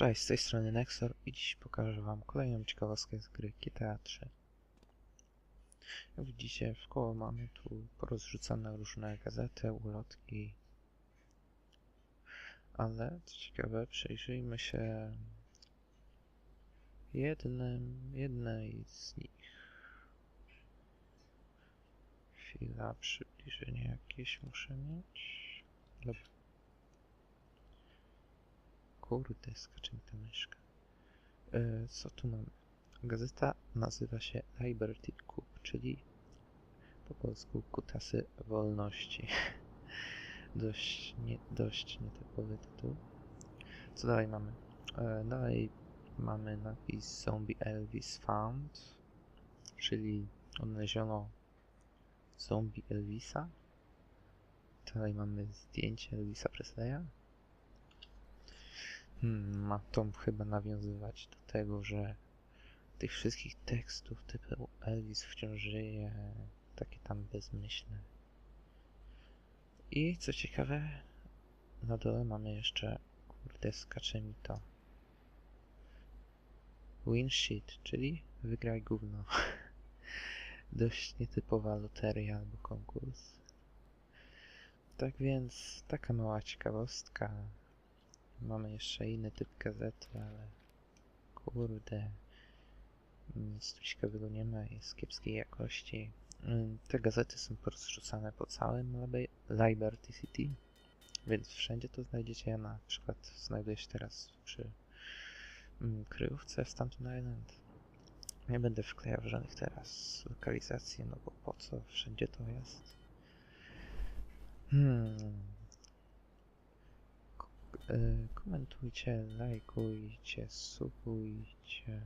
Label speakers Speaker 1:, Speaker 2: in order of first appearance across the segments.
Speaker 1: Cześć, z tej strony Nexor i dziś pokażę wam kolejną ciekawostkę z gry GTA 3. Jak widzicie, w koło mamy tu porozrzucane różne gazety, ulotki. Ale, co ciekawe, przyjrzyjmy się jednym, jednej z nich. Chwila, przybliżenie jakieś muszę mieć. Dobra. Kurde, skacze mi ta myszka. E, co tu mamy? Gazeta nazywa się Liberty Cup, czyli po polsku Kutasy Wolności. dość, nie, dość nietypowy tytuł. Co dalej mamy? E, dalej mamy napis Zombie Elvis Found, czyli odnaleziono zombie Elvisa. Dalej mamy zdjęcie Elvisa Presleya. Hmm, ma to chyba nawiązywać do tego, że tych wszystkich tekstów typu Elvis wciąż żyje, takie tam bezmyślne. I co ciekawe, na dole mamy jeszcze, kurde, skacze mi to. Win shit, czyli wygraj gówno. Dość nietypowa loteria albo konkurs. Tak więc, taka mała ciekawostka. Mamy jeszcze inny typ gazety, ale kurde, nic tu ciekawego nie ma, jest kiepskiej jakości. Mm, Te gazety są porozrzucane po całym Libe- Liberty City, więc wszędzie to znajdziecie. Ja na przykład znajduję się teraz przy mm, kryjówce w Staten Island. Nie będę wklejał żadnych teraz lokalizacji, no bo po co? Wszędzie to jest. Hmm. E, komentujcie, lajkujcie, subujcie.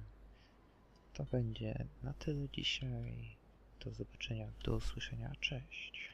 Speaker 1: To będzie na tyle dzisiaj. Do zobaczenia, do usłyszenia, cześć.